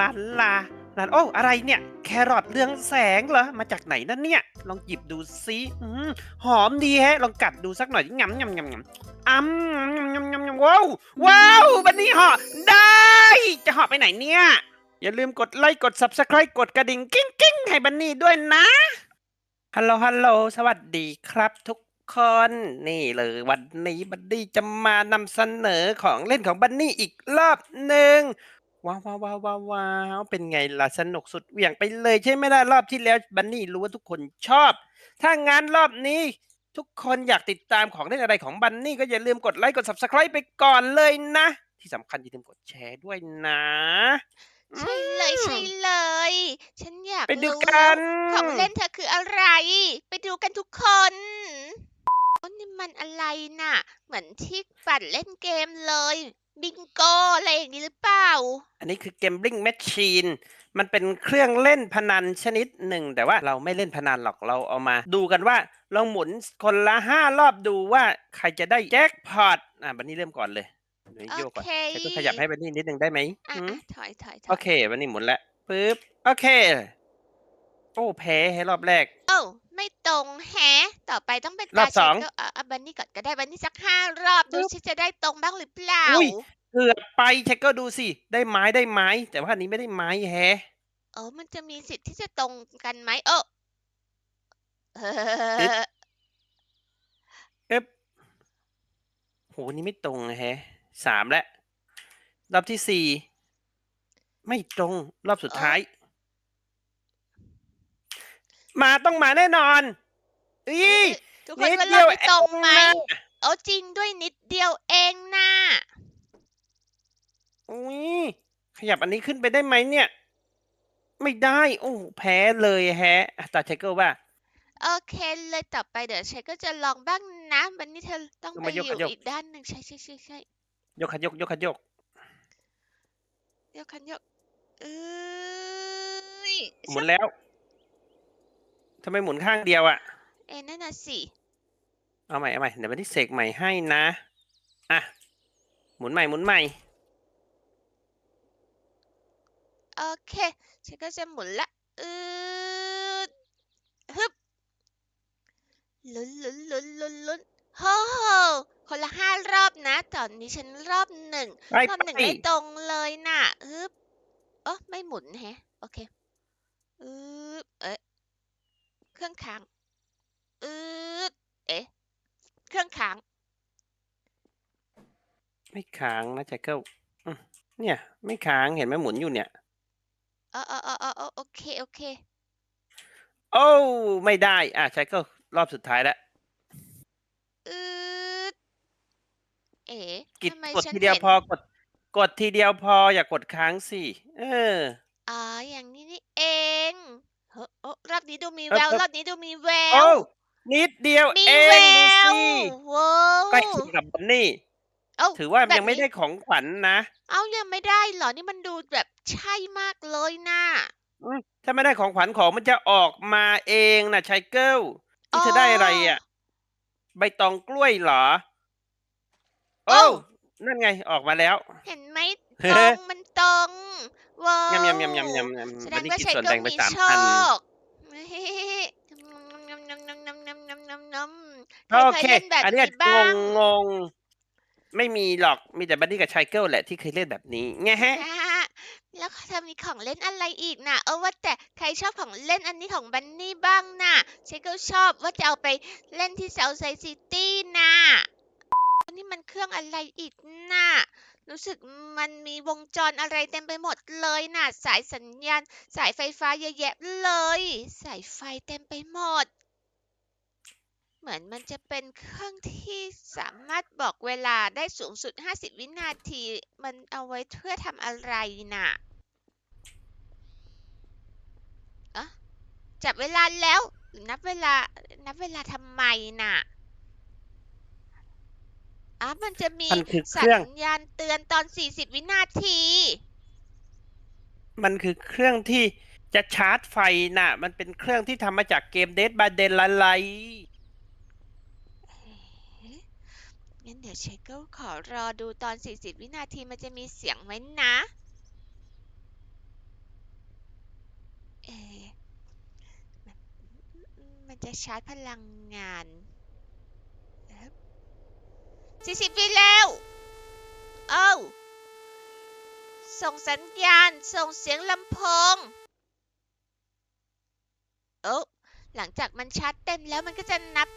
ลันลาลันโอ้อะไรเนี่ย แครอทเรืองแสงเหรอ มาจากไหนนั่นเนี่ย ลองหยิบดูซิอืมหอมดีแฮะ ลองกัดดูสักหน่อยงำงำงำงำอ้ำงำงำงำว้าวว้าวบันนี้เหาะได้ จะเหาะไปไหนเนี่ย อย่าลืมกดไลค์กด subscribe กดกระดิ่งกิ้งกิ้งให้บันนี่ด้วยนะฮัลโหลฮัลโหลสวัสดีครับทุกคนนี่เลยวันนี้บันนี่จะมานำเสนอของเล่นของบันนี่อีกรอบหนึ่ง ว้าวว้าวว้าวว้าวว้าวเป็นไงล่ะสนุกสุดเหวี่ยงไปเลยใช่ไหมล่ะรอบที่แล้วบันนี่รู้ว่าทุกคนชอบ ถ้างานรอบนี้ ทุกคนอยากติดตามของเล่นอะไรของบันนี่ก็อย่าลืมกดไลค์กด subscribe ไปก่อนเลยนะ ที่สำคัญอย่าลืมกดแชร์ด้วยนะ ใช่เลยใช่เลย ฉันอยากไปดูรู้กัน ของเล่นเธอคืออะไร ไปดูกันทุกคนโอ้นี่มันอะไรน่ะ เหมือนที่ปั่นเล่นเกมเลย บิงโกอะไรอย่างนี้หรือเปล่า อันนี้คือ Gambling Machine มันเป็นเครื่องเล่นพนันชนิดหนึ่ง แต่ว่าเราไม่เล่นพนันหรอกเราเอามาดูกันว่าลองหมุนคนละห้ารอบดูว่าใครจะได้แจ็คพอตอะบันนี้เริ่มก่อนเลยเดี๋ยวโยกก่อนโอเคใช้ตัวขยับให้บันนี่นิดนึงได้ไหมอะหืมอะถอยถอยถโออยเคบันนี่หมุนแล้วปึ๊บโอเค โอ้แพ้ให้รอบแรก โอ้ไม่ตรงแฮะ ต่อไปต้องเป็นรอบตาสองเชฟก็อะอะบันนี่ก่อนก็ได้บันนี่สักห้ารอบดูปึ๊บฉันจะได้ตรงบ้างหรือเปล่า อุ้ย เกือบไปเช็คก็ดูสิ ได้ไม้ได้ไม้ แต่ว่าอันนี้ไม่ได้ไม้แฮะ เออมันจะมีสิทธิ์ที่จะตรงกันไหมเออเออเอ๊บโหอันนี่ไม่ตรงแฮะสามแล้วรอบที่สี่ไม่ตรงรอบสุดท้าย มาต้องมาแน่นอนอีทุกคนนิดว่าเดียวเราไม่ตรงไหมเองนะเอาจริงด้วยนิดเดียวเองน่ะอุ้ยขยับอันนี้ขึ้นไปได้ไหมเนี่ย ไม่ได้ โอ้แพ้เลยแฮะอะตาเชคเกิลว่าโอเคเลยต่อไปเดี๋ยวเชคก็จะลองบ้างนะวันนี้เธอต้องเอาไปมาอยกยู่ยกอีกด้านหนึ่งใช่ใช่ใช่ใช่ยกขยกยกขยกยกคันยกเอ้ยหมุนแล้ว ทำไมหมุนข้างเดียวอะเอ็นั่นน่ะสิเอาใหม่เอาใหม่เดี๋ยววันที่เสกใหม่ให้นะอะหมุนใหม่หมุนใหม่โอเคเชคก็จะหมุนละเออฮึบลุ้นลุ้นลุ้นลุ้นลุ้นโฮ้โหคนละห้ารอบนะ ตอนนี้ฉันรอบหนึ่งไปรอบหนึ่งไปไม่ตรงเลยน่ะฮึบเออไม่หมุนแฮะ โอเคอืบเอ๊ะ เครื่องค้างอืดเอ๊ะ เครื่องค้าง ไม่ค้างนะแจ็คเกิลอืมเนี่ย ไม่ค้างเห็นไหมหมุนอยู่เนี่ย เออเออเออเออเออโอเค โอเค โอ้ไม่ได้ อะแจ็คเกิลรอบสุดท้ายแล้ว อืดเอ๊ะกิดทำไมกดฉันทีเดียวห็นพอกด กดทีเดียวพออย่ากดค้างสิ เออ อ๋ออย่างนี้นี่เอง เฮ้อโอ้รอบนี้ดูมีเอิบแววเอิบรอบนี้ดูมีแวโอ้ว นิดเดียวมีเอแวงดูวสิว้าวใกล้เคียงกับบันนี่ เอ้า ถือว่าแบบยังไม่นี้ได้ของขวัญนะเอ้ายังไม่ได้เหรอ นี่มันดูแบบใช่มากเลยน่ะ อืมถ้าไม่ได้ของขวัญของมันจะออกมาเองนะชายเกิลนี่เธอได้อะไรอะ ใบตองกล้วยเหรอ โอ้ โอ้นั่นไงออกมาแล้ว เห็นไหมตรง มันตรง ว้าวยำยำยำยำยำยำแสดวันงนี้ว่ากินส่วนก็แบ่งไปมีสามโชพัน คนนำนำนำนำนำนำนำโอเค ยล่นแบบอันนี้นี้บ้างงงงไม่มีหรอก มีแต่บัดดี้กับชายเกิลแหละที่เคยเล่นแบบนี้ไงฮะแล้วเธอมีของเล่นอะไรอีกน่ะ เออว่าแต่ใครชอบของเล่นอันนี้ของบันนี่บ้างน่ะเชคก็ชอบว่าจะเอาไปเล่นที่เซาท์ไซซิตี้น่ะ นี่มันเครื่องอะไรอีกน่ะ รู้สึกมันมีวงจรอะไรเต็มไปหมดเลยน่ะ สายสัญญาณ สายไฟฟ้าเยอะแยะเลย สายไฟเต็มไปหมด เหมือนมันจะเป็นเครื่องที่สามารถบอกเวลาได้สูงสุด 50 วินาที มันเอาไว้เพื่อทำอะไรน่ะอะจับเวลาแล้ว นับเวลา นับเวลาทำไมน่ะ อะมันจะมีมคือเคสัรื่อง ญญาณเตือนตอน 40 วินาที มันคือเครื่องที่จะชาร์จไฟน่ะ มันเป็นเครื่องที่ทำมาจากเกมเดสบาเดนละไลงั้นเดี๋ยวเชคก็ขอรอดูตอน 40 วินาทีมันจะมีเสียงไหมนะ เอมันจะชาร์จพลังงาน สี่สิบวิแล้วเอ้าส่งสัญญาณ ส่งเสียงลำโพงเอ้าหลังจากมันชาร์จเต็มแล้วมันก็จะนับ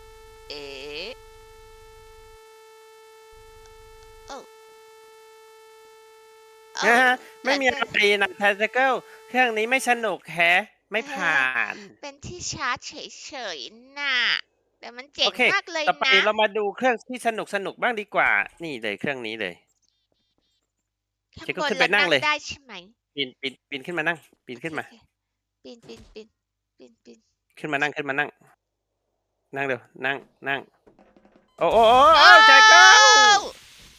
เอ๋เอ้าเอ้านะฮะไม่มีอะไรนะไทเกิลเครื่องนี้ไม่สนุกแฮะ ไม่ผ่าน เป็นที่ชาร์จเฉยๆน่ะ แต่มันเจ๋งโอเค มากเลยต่อไปนะเรามาดูเครื่องที่สนุกสนุกบ้างดีกว่า นี่เลยเครื่องนี้เลย ข้างเจ๊ก็บนขึ้นไปเรานั่นั่งงเลย ได้ใช่ไหมปีนปีนปีนขึ้นมานั่ง ปีนขึ้นมา โอเคปีนปีนปีนปีนปีนขึ้นมานั่งขึ้นมานั่ง นั่งเร็วนั่งนั่ง โอ้โอ้โอ้โอ้ใจเก้า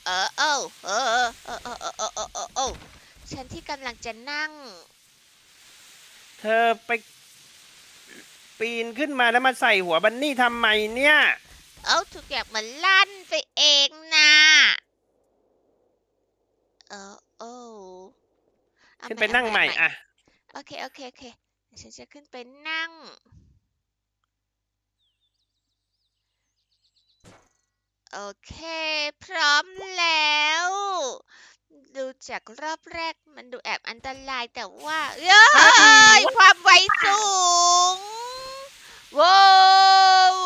เออเออเออเออเออเออเออเออเออเออฉันที่กำลังจะนั่ง เธอไป ปีนขึ้นมาแล้วมาใส่หัวบันนี่ทำไมเนี่ย เอาทุกอย่างมันลั่นไปเองนะเออโอ้เอาขึ้นไปนั่งใหม่เอาอะโอเค โอเค โอเคเดี๋ยวฉันจะขึ้นไปนั่ง โอเค พร้อมแล้ว ดูจากรอบแรกมันดูแอบอันตรายแต่ว่าเอ้ยความไวสูง ว้าว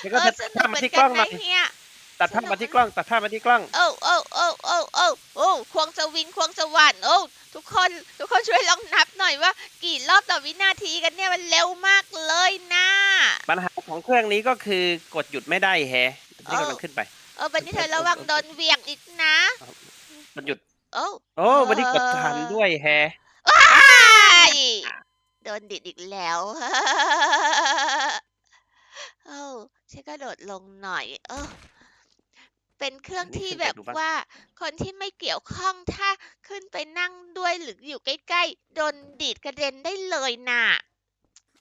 แล้วเอก็อตัดสนุภากพเหมามือนที่กกัล้นองหน่นะอยเฮีย ตัดภาพมาที่กล้อง ตัดภาพมาที่กล้อง โอ้โอ้โอ้โอ้โอ้โอ้ควงสวิงควงสว่านโอ้ทุกคนทุกคนช่วยลองนับหน่อยว่า กี่รอบต่อวินาทีกันเนี่ยมันเร็วมากเลยนะ ปัญหาของเครื่องนี้ก็คือกดหยุดไม่ได้แฮะนี่กำลังขึ้นไป เออวันนี้เธอระวังโดนเหวียงอีกนะกดหยุด โอ้ โอ้วันนี้กดทันด้วยแฮะ อ้าย โดนดิดอีกแล้วโอ้ฉันก็โดดลงหน่อย เออเป็นเครื่องที่แบบว่า คนที่ไม่เกี่ยวข้องถ้าขึ้นไปนั่งด้วยหรืออยู่ใกล้ๆโดนดีดกระเด็นได้เลยน่ะ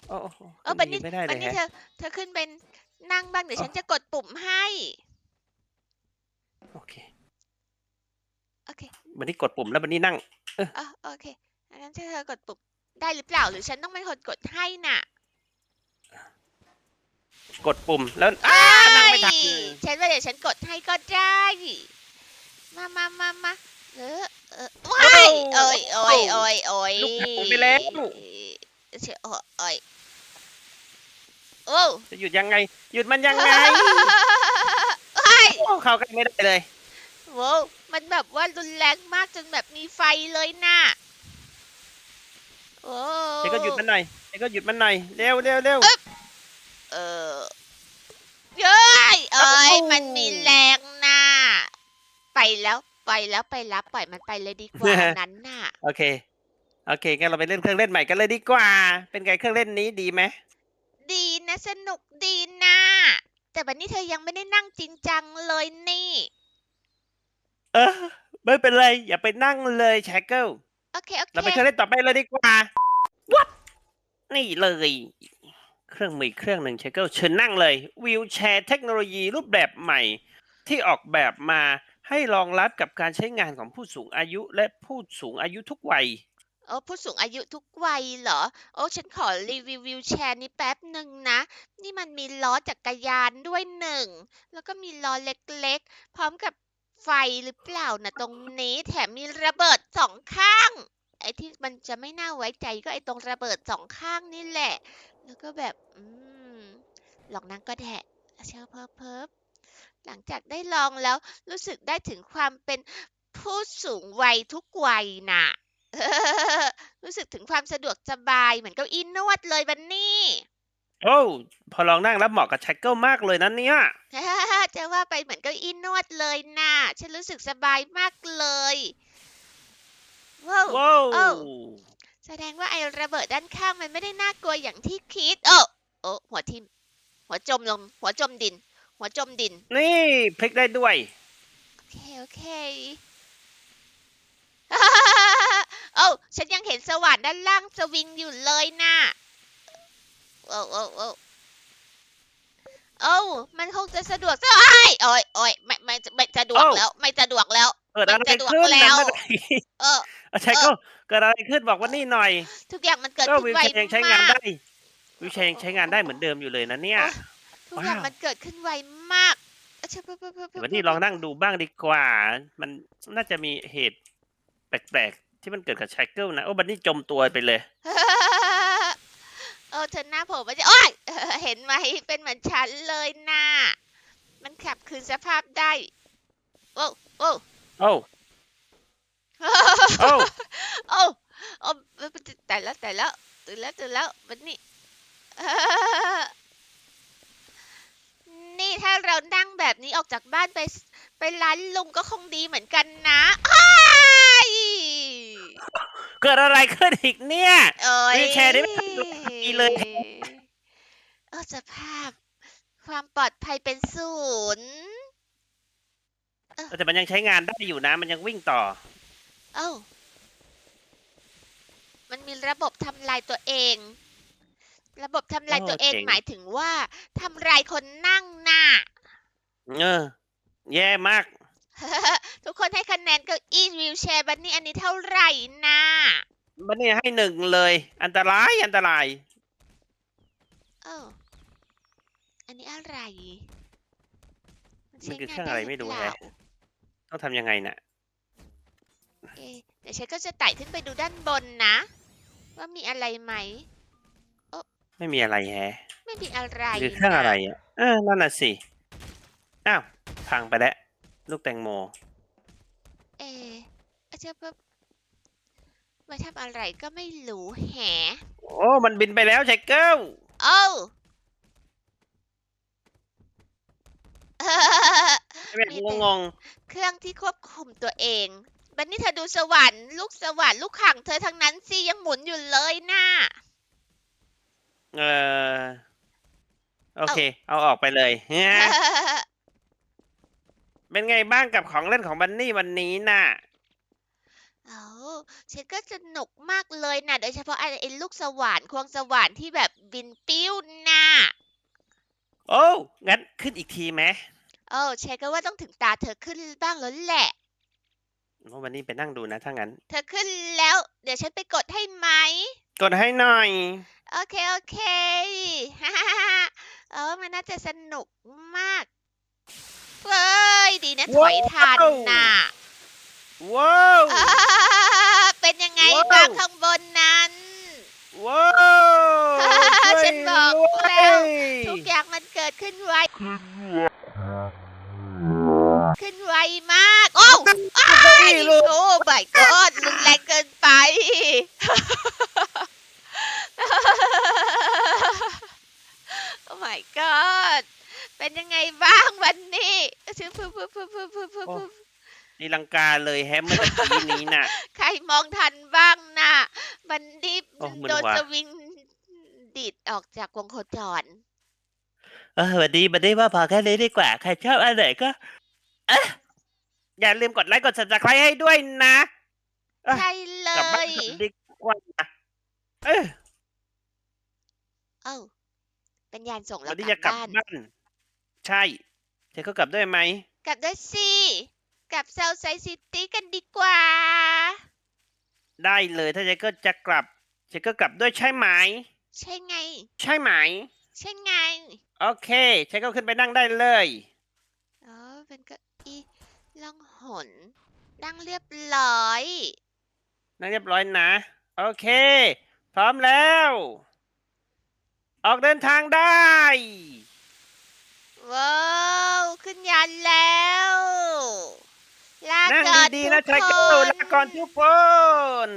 โอ้โหเออบันนี้ไม่ได้เลบันยนี้เธแฮะอเธอขึ้นเป็นนั่งบ้างเดี๋ยวอ๋อฉันจะกดปุ่มให้ โอเค โอเควันนี้กดปุ่มแล้ววันนี้นั่งอ๋อโอเคงั้นเธอกดปุ่ม ได้หรือเปล่าหรือฉันต้องเป็นคนกดให้น่ะกดปุ่มแล้วอ้านั่งไม่ทันฉันว่าเดี๋ยวฉันกดให้ก็ได้ มามามามาเออเออว้ายเอ้ยเอ้ยเอ้ยเอ้ยลูกหายไปแล้ว เชื่อเอ้ยโอ้จะหยุดยังไง หยุดมันยังไงเฮ้ยโอ้เข้ากันไม่ได้เลยโว้วมันแบบว่ารุนแรงมากจนแบบมีไฟเลยน่ะ โอ้เจ๊ก็หยุดมันหน่อยเจ๊ก็หยุดมันหน่อยเร็วเร็วเร็ว เออเย้ยเอ้ย เอ้ามั มันมีแรงน่ะไปแล้วไปแล้วไปรับปล่อยมันไปเลยดีกว่าอันนั้นน่ะ โอเค โอเคงั้นเราไปเล่นเครื่องเล่นใหม่กันเลยดีกว่า เป็นไงเครื่องเล่นนี้ดีไหมดีนะสนุกดีนะแต่วันนี้เธอยังไม่ได้นั่งจริงจังเลยนี่ เออ ไม่เป็นไร อย่าไปนั่งเลยแชกเกิล โอเค โอเค เราไปเครื่องเล่นต่อไปเลยดีกว่าวัดนี่เลย เครื่องมืออกเครื่องหนึ่งเชคเกิลเชิญนั่งเลยวิวแชร์เทคโนโลยีรูปแบบใหม่ ที่ออกแบบมาให้รองรับกับการใช้งานของผู้สูงอายุและผู้สูงอายุทุกวัยโอ้ผู้สูงอายุทุกวัยเหรอ โอ้ฉันขอรีวิววิวแชร์นี้แป๊บหนึ่งนะ นี่มันมีล้อจักรยานด้วยหนึ่ง แล้วก็มีล้อเล็กๆ พร้อมกับ ไฟหรือเปล่านะตรงนี้แถมมีระเบิดสองข้าง ไอ้ที่มันจะไม่น่าไว้ใจก็ไอ้ตรงระเบิดสองข้างนี่แหละ แล้วก็แบบอืมลองนั่งก็แดะเชื่อเพิ่มเพิ่มหลังจากได้ลองแล้วรู้สึกได้ถึงความเป็นผู้สูงวัยทุกวัยน่ะรู้สึกถึงความสะดวกสบายเหมือนเก้าอี้นวดเลยบันนี่ โอ้ พอลองนั่งแล้วเหมาะกับแชกเกิลมากเลยนะเนี่ย จะว่าไปเหมือนเก้าอี้นวดเลยน่ะฉันรู้สึกสบายมากเลย ว้าวว้าวเอ้าแสดงว่าไอ้ระเบิดด้านข้างมันไม่ได้น่ากลัวอย่างที่คิด โอ้โอ้หัวทิ่มหัวจมลง หัวจมดิน หัวจมดิน นี่พลิกได้ด้วย โอเค โอเคโอ้าฉันยังเห็นสว่านด้านล่างสวิงอยู่เลยน่ะโอ้โอ้โอ้ โอ้ามันคงจะสะดวกซะไอ้ยโอ้ยโอ้ยไม่ไม่ไม่สะดวกเอ้าแล้ว ไม่สะดวกแล้ว เกิดอะไรมันสะดวกขึ้นแล้นะวเมื่อกี้เออเอาใช่ก็เกิดอะไรขึ้นบอกว่านี่หน่อย ทุกอย่างมันเกิดก็ขึ้นวิวไวแชร์ยังใช้งานมากได้วิวแชร์ยังใช้งานได้เหมือนเดิมอยู่เลยนะเนี่ยโอ๊ยทุกอย่างว้าวมันเกิดขึ้นไวมากอะเชิบปุ๊บปุ๊บปุ๊บปุ๊บวันนี้ลองนั่งดูบ้างดีกว่า มันน่าจะมีเหตุแปลกๆที่มันเกิดกับชายเกิลนะโอ้บันนี่จมตัวไปเลยเออเธอหน้าโผล่มาจะโอ้ยเห็นไหมเป็นเหมือนฉันเลยน่ะมันขับคืนสภาพได้ โอ้โอ้โอ้โอ้โอ้โอ้แต่แล้วแต่แล้วตื่นแล้วตื่นแล้วมันนี่นี่ถ้าเรานั่งแบบนี้ออกจากบ้านไปสไปร้านลุงก็คงดีเหมือนกันนะอ้ายเกิ ดอะไรขึ้นอีกเนี่ยเอ้ยวิวแชร์นี่ไม่ทำอะไรดีเลย เออสภาพ ความปลอดภัยเป็นศูนย์แต่มันยังใช้งานได้อยู่นะ มันยังวิ่งต่อ เอ้า มันมีระบบทำลายตัวเอง ระบบทำลายโอ้ตัวเองเจ๋ง หมายถึงว่าทำลายคนนั่งน่ะ เออ แย่มาก ทุกคนให้คะแนนเก้าอี้วิวแชร์บันนี่อันนี้เท่าไหร่นะบันนี่ให้หนึ่งเลย อันตรายอันตรายเอ้าอันนี้อะไรมันคือเครื่องด้อะไรไม่รู้หเปแฮะล่าต้องทำยังไงน่ะเอ๊ะเดี๋ยวฉันก็จะไต่ขึ้นไปดูด้านบนนะ ว่ามีอะไรไหมไม่มีอะไรแฮะไม่มีอะไรคือเครื่องอะไรอะเออนั่นน่ะสิอ้าวพังไปแล้วลูกแตงโม เอ๊ะอาจจะแบบมาทำอะไรก็ไม่รู้แฮะโอ้มันบินไปแล้วชายเกิลเอ้าแม่มีงแต่งงเครื่องที่ควบคุมตัวเองบันนี่เธอดูสวรรค์ลูกสวรรค์ลูกขังเธอทั้งนั้นสิยังหมุนอยู่เลยน่ะๆเออโอเค เอาออกไปเลยฮะ เป็นไงบ้างกับของเล่นของบันนี่วันนี้น่ะ เอาฉันก็สนุกมากเลยนะโดยเฉพาะไอ้ไอ้ลูกสวรรค์ควงสวรรค์ที่แบบบินปิ้วน่ะโอ้งั้นขึ้นอีกทีไหมโอ้เชคก็ว่าต้องถึงตาเธอขึ้นบ้างแล้วแหละโอ้วันนี้ไปนั่งดูนะถ้างั้น เธอขึ้นแล้ว เดี๋ยวฉันไปกดให้ไหม กดให้หน่อย โอเค โอเคเออมันน่าจะสนุกมาก เฮ้ย ดีนะถอยทันน่ะว้าวอ่าเป็นยังไงว้าวบ้างข้างบนนั้น ว้าวช่วยฉันบอกด้วยแล้วทุกอย่างมันเกิดขึ้นไว ขึ้นไวมาก โอ้อ้ายโอ้ my god รุนแรงเกินไปโอ้ my god เป็นยังไงบ้างวัน นี้ชื่อพึบพึบพึบพึบพึบพึบพึบนี่ลังกาเลยแฮมเมื่อตะกี้นี้น่ะ ใครมองทันบ้างนะวันนี้โอ้มึนโดนว่ะ สวิงดีดออกจากวงโคจร เออวันนี้วันนี้ว่าพอแค่นี้ดีกว่า ใครชอบอันไหนก็เอ๊ะอย่าลืมกดไลค์กด subscribe ให้ด้วยนะอะใช่เลกลับบ้านยดีกว่าเออเอ้าเป็นยานส่งเราวันนี้กจะลับกลับบ้าน บ้าน ใช่ เธอก็กลับด้วยไหม กลับด้วยสิกลับเซาไซซิตี้กันดีกว่า ได้เลยถ้าเธอก็จะกลับเธอก็กลับด้วยใช่ไหม ใช่ไง ใช่ไหม ใช่ไง โอเคเธอก็ขึ้นไปนั่งได้เลย อ๋อเป็นเก้าอี้ล่องหนนั่งเรียบร้อย นั่งเรียบร้อยนะ โอเค พร้อมแล้ว ออกเดินทางได้ ว้าวขึ้นยานแล้วลานั่งก่อนดีทุๆนะกชายคเกิลนลาก่อนทุกคน